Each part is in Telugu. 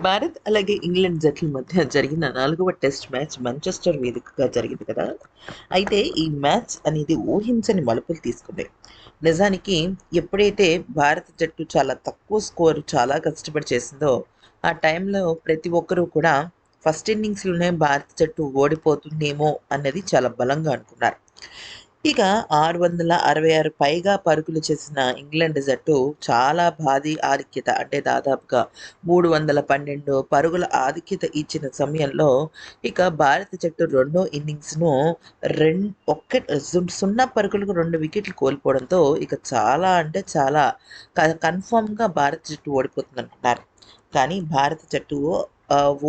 భారత్ అలాగే ఇంగ్లాండ్ జట్ల మధ్య జరిగిన నాలుగవ టెస్ట్ మ్యాచ్ మంచెస్టర్ వేదికగా జరిగింది కదా? అయితే ఈ మ్యాచ్ అనేది ఊహించని మలుపులు తీసుకుంది. నిజానికి ఎప్పుడైతే భారత జట్టు చాలా తక్కువ స్కోర్ చాలా కష్టపడి చేసిందో ఆ టైంలో ప్రతి ఒక్కరూ కూడా ఫస్ట్ ఇన్నింగ్స్లోనే భారత జట్టు ఓడిపోతుందేమో అన్నది చాలా బలంగా అనుకున్నారు. ఇక ఆరు వందల అరవై ఆరు పైగా పరుగులు చేసిన ఇంగ్లాండ్ జట్టు చాలా భారీ ఆధిక్యత అంటే దాదాపుగా మూడు వందల పన్నెండు పరుగుల ఆధిక్యత ఇచ్చిన సమయంలో ఇక భారత జట్టు రెండో ఇన్నింగ్స్ను రెండు ఒక్క సున్నా పరుగులకు రెండు వికెట్లు కోల్పోవడంతో ఇక చాలా అంటే చాలా కన్ఫామ్గా భారత జట్టు ఓడిపోతుంది అనుకున్నారు కానీ భారత జట్టు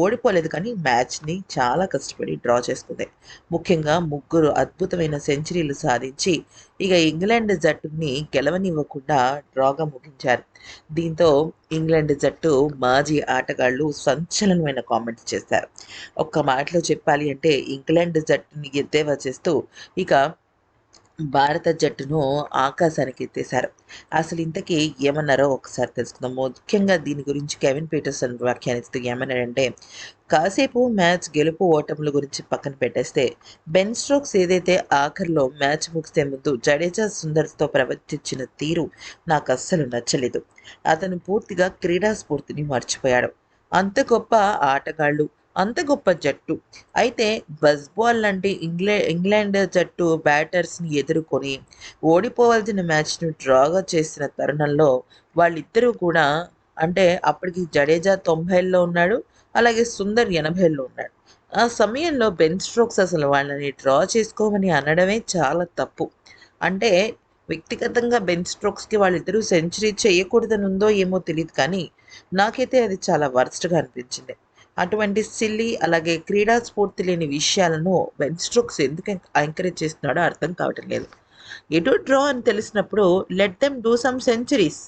ఓడిపోలేదు కానీ మ్యాచ్ని చాలా కష్టపడి డ్రా చేసుకుంది. ముఖ్యంగా ముగ్గురు అద్భుతమైన సెంచరీలు సాధించి ఇక ఇంగ్లాండ్ జట్టుని గెలవనివ్వకుండా డ్రాగా ముగించారు. దీంతో ఇంగ్లాండ్ జట్టు మాజీ ఆటగాళ్ళు సంచలనమైన కామెంట్స్ చేశారు. ఒక్క మాటలో చెప్పాలి అంటే ఇంగ్లాండ్ జట్టుని ఎద్దేవా చేస్తూ ఇక భారత జట్టును ఆకాశానికి ఎత్తేశారు అసలు ఇంతకీ ఏమన్నారో ఒకసారి తెలుసుకుందాం. ముఖ్యంగా దీని గురించి కెవిన్ పీటర్సన్ వ్యాఖ్యానిస్తూ ఏమన్నాడంటే కాసేపు మ్యాచ్ గెలుపు ఓటముల గురించి పక్కన పెట్టేస్తే బెన్ స్ట్రోక్స్ ఏదైతే ఆఖరిలో మ్యాచ్ ముగిసే ముందు జడేజా సుందర్తో ప్రవర్తించిన తీరు నాకు అస్సలు నచ్చలేదు. అతను పూర్తిగా క్రీడా స్ఫూర్తిని మర్చిపోయాడు. అంత గొప్ప ఆటగాళ్ళు అంత గొప్ప జట్టు. అయితే బస్బాల్ లాంటి ఇంగ్లా ఇంగ్లాండ్ జట్టు బ్యాటర్స్ని ఎదుర్కొని ఓడిపోవాల్సిన మ్యాచ్ను డ్రాగా చేసిన తరుణంలో వాళ్ళిద్దరూ కూడా అంటే అప్పటికి జడేజా తొంభైల్లో ఉన్నాడు అలాగే సుందర్ ఎనభైలో ఉన్నాడు. ఆ సమయంలో బెన్ స్ట్రోక్స్ అసలు వాళ్ళని డ్రా చేసుకోమని అనడమే చాలా తప్పు. అంటే వ్యక్తిగతంగా బెన్ స్ట్రోక్స్కి వాళ్ళిద్దరూ సెంచరీ చేయకూడదని ఉందో ఏమో తెలియదు కానీ నాకైతే అది చాలా వర్స్ట్గా అనిపించింది. అటువంటి సిల్లి అలాగే క్రీడా స్ఫూర్తి లేని విషయాలను వెన్ స్ట్రోక్స్ ఎందుకు ఎంకరేజ్ చేస్తున్నాడో అర్థం కావటం లేదు. ఎటు డ్రా అని తెలిసినప్పుడు let them do some centuries.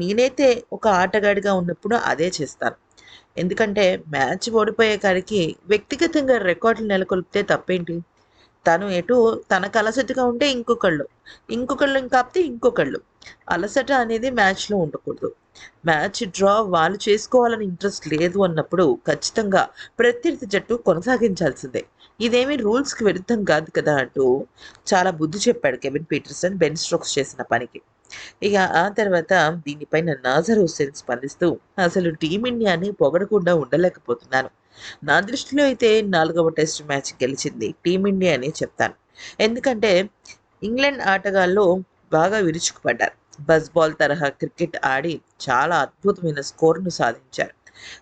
నేనైతే ఒక ఆటగాడిగా ఉన్నప్పుడు అదే చేస్తాను. ఎందుకంటే మ్యాచ్ ఓడిపోయే కాడికి వ్యక్తిగతంగా రికార్డులు నెలకొల్పితే తప్పేంటి? తను ఎటు తన కలసతిగా ఉంటే ఇంకొకళ్ళు ఇంకొకళ్ళు కాపితే ఇంకొకళ్ళు. అలసట అనేది మ్యాచ్లో ఉండకూడదు. మ్యాచ్ డ్రా వాళ్ళు చేసుకోవాలని ఇంట్రెస్ట్ లేదు అన్నప్పుడు ఖచ్చితంగా ప్రత్యర్థి జట్టు కొనసాగించాల్సిందే. ఇదేమి రూల్స్కి విరుద్ధం కాదు కదా అంటూ చాలా బుద్ధి చెప్పాడు కెవిన్ పీటర్సన్ బెన్ స్ట్రోక్స్ చేసిన పనికి. ఇక ఆ తర్వాత దీనిపైన నాజర్ హుస్సేన్ స్పందిస్తూ అసలు టీమిండియాని పొగడకుండా ఉండలేకపోతున్నాను. నా దృష్టిలో అయితే నాలుగవ టెస్ట్ మ్యాచ్ గెలిచింది టీమిండియా అని చెప్తాను. ఎందుకంటే ఇంగ్లాండ్ ఆటగాళ్ళు బాగా విరుచుకుపడ్డారు. బస్ బాల్ తరహా క్రికెట్ ఆడి చాలా అద్భుతమైన స్కోర్ను సాధించారు.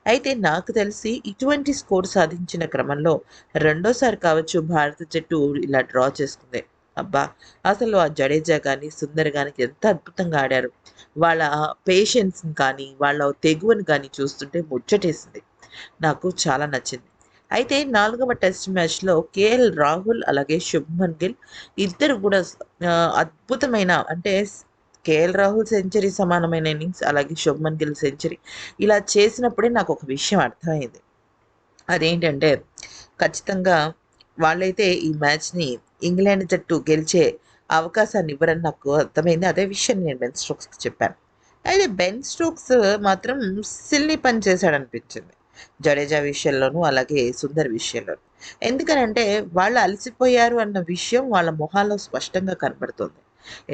అయితే నాకు తెలిసి ఇటువంటి స్కోర్ సాధించిన క్రమంలో రెండోసారి కావచ్చు భారత జట్టు ఇలా డ్రా చేసుకుంది. అబ్బా! అసలు ఆ జడేజా కానీ సుందర్ కానీ ఎంత అద్భుతంగా ఆడారు. వాళ్ళ పేషెన్స్ని కానీ వాళ్ళ తెగువని కానీ చూస్తుంటే ముచ్చటేసింది. నాకు చాలా నచ్చింది. అయితే నాలుగవ టెస్ట్ మ్యాచ్లో కేఎల్ రాహుల్ అలాగే శుభ్మన్ గిల్ ఇద్దరు కూడా అద్భుతమైన అంటే కేఎల్ రాహుల్ సెంచరీ సమానమైన ఇన్నింగ్స్ అలాగే శుభ్మన్ గిల్ సెంచరీ ఇలా చేసినప్పుడే నాకు ఒక విషయం అర్థమైంది. అదేంటంటే ఖచ్చితంగా వాళ్ళైతే ఈ మ్యాచ్ని ఇంగ్లాండ్ జట్టు గెలిచే అవకాశాన్ని ఇవ్వరని నాకు అర్థమైంది. అదే విషయం నేను బెన్ స్ట్రోక్స్కి చెప్పాను. అయితే బెన్ స్ట్రోక్స్ మాత్రం సిల్ని పని చేశాడనిపించింది. జడేజా విషయంలోనూ అలాగే సుందర్ విషయంలోనూ. ఎందుకనంటే వాళ్ళు అలసిపోయారు అన్న విషయం వాళ్ళ మొహాల్లో స్పష్టంగా కనబడుతుంది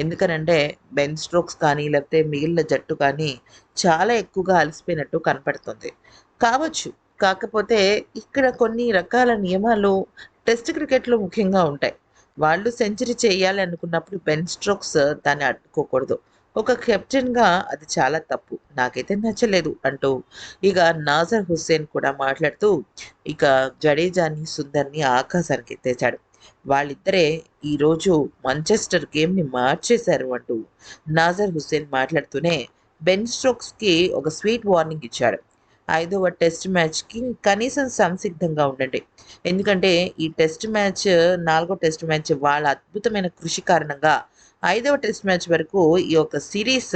ఎందుకనంటే బెన్ స్ట్రోక్స్ కానీ లేకపోతే మిగిలిన జట్టు కానీ చాలా ఎక్కువగా అలసిపోయినట్టు కనపడుతుంది. కావచ్చు కాకపోతే ఇక్కడ కొన్ని రకాల నియమాలు టెస్ట్ క్రికెట్లో ముఖ్యంగా ఉంటాయి. వాళ్ళు సెంచరీ చేయాలి అనుకున్నప్పుడు బెన్ స్ట్రోక్స్ దాన్ని అడ్డుకోకూడదు. ఒక కెప్టెన్గా అది చాలా తప్పు. నాకైతే నచ్చలేదు అంటూ ఇక నాజర్ హుస్సేన్ కూడా మాట్లాడుతూ ఇక జడేజాని సుందర్ని ఆకాశానికి ఎత్తేచాడు వాళ్ళిద్దరే ఈరోజు మంచెస్టర్ గేమ్ని మార్చేశారు అంటూ నాజర్ హుస్సేన్ మాట్లాడుతూనే బెన్ స్ట్రోక్స్కి ఒక స్వీట్ వార్నింగ్ ఇచ్చాడు. ఐదవ టెస్ట్ మ్యాచ్కి కనీసం సంసిద్ధంగా ఉండండి. ఎందుకంటే ఈ టెస్ట్ మ్యాచ్ నాలుగో టెస్ట్ మ్యాచ్ వాళ్ళ అద్భుతమైన కృషి కారణంగా ఐదవ టెస్ట్ మ్యాచ్ వరకు ఈ యొక్క సిరీస్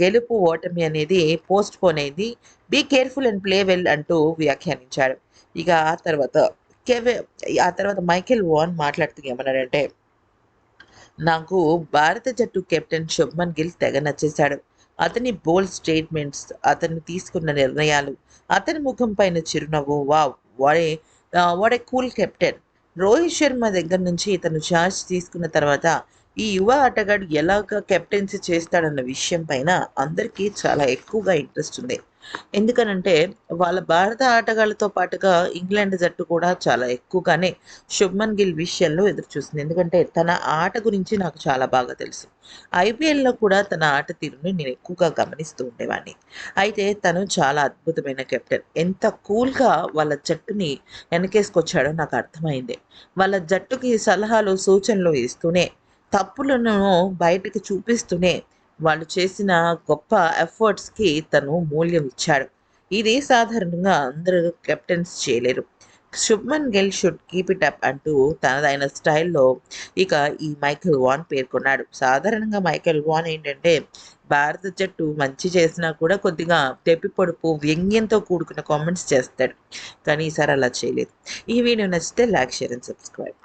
గెలుపు ఓటమి అనేది పోస్ట్ పోన్ అయింది. Be careful and play well అంటూ వ్యాఖ్యానించాడు ఇక ఆ తర్వాత కెవె ఆ తర్వాత మైకేల్ వాన్ మాట్లాడుతూ ఏమన్నాడంటే నాకు భారత జట్టు కెప్టెన్ శుభ్మన్ గిల్ తెగ నచ్చేశాడు. అతని బోల్డ్ స్టేట్మెంట్స్ అతను తీసుకున్న నిర్ణయాలు అతని ముఖం పైన చిరునవ్వు వావ్ వాడే వాడే కూల్ కెప్టెన్. రోహిత్ శర్మ దగ్గర నుంచి ఇతను ఛార్జ్ తీసుకున్న తర్వాత ఈ యువ ఆటగాడు ఎలాగ కెప్టెన్సీ చేస్తాడన్న విషయం పైన అందరికీ చాలా ఎక్కువగా ఇంట్రెస్ట్ ఉంది. ఎందుకనంటే వాళ్ళ భారత ఆటగాళ్ళతో పాటుగా ఇంగ్లాండ్ జట్టు కూడా చాలా ఎక్కువగానే శుభ్మన్ గిల్ విషయంలో ఎదురుచూస్తుంది ఎందుకంటే తన ఆట గురించి నాకు చాలా బాగా తెలుసు. ఐపీఎల్లో కూడా తన ఆట తీరుని నేను ఎక్కువగా గమనిస్తూ ఉండేవాడిని. అయితే తను చాలా అద్భుతమైన కెప్టెన్. ఎంత కూల్గా వాళ్ళ జట్టుని వెనకేసుకొచ్చాడో నాకు అర్థమైంది. వాళ్ళ జట్టుకి సలహాలు సూచనలు ఇస్తూనే తప్పులను బయటికి చూపిస్తూనే వాళ్ళు చేసిన గొప్ప ఎఫర్ట్స్కి తను మూల్యం ఇచ్చాడు. ఇది సాధారణంగా అందరూ కెప్టెన్స్ చేయలేరు. Shubman Gill should keep it up అంటూ తనదైన స్టైల్లో ఇక ఈ మైకేల్ వాన్ పేర్కొన్నాడు. సాధారణంగా మైకేల్ వాన్ ఏంటంటే భారత జట్టు మంచి చేసినా కూడా కొద్దిగా తెప్పి పొడుపు వ్యంగ్యంతో కూడుకున్న కామెంట్స్ చేస్తాడు. కానీ ఈసారి అలా చేయలేదు. ఈ వీడియో నచ్చితే లైక్ షేర్ అండ్ సబ్స్క్రైబ్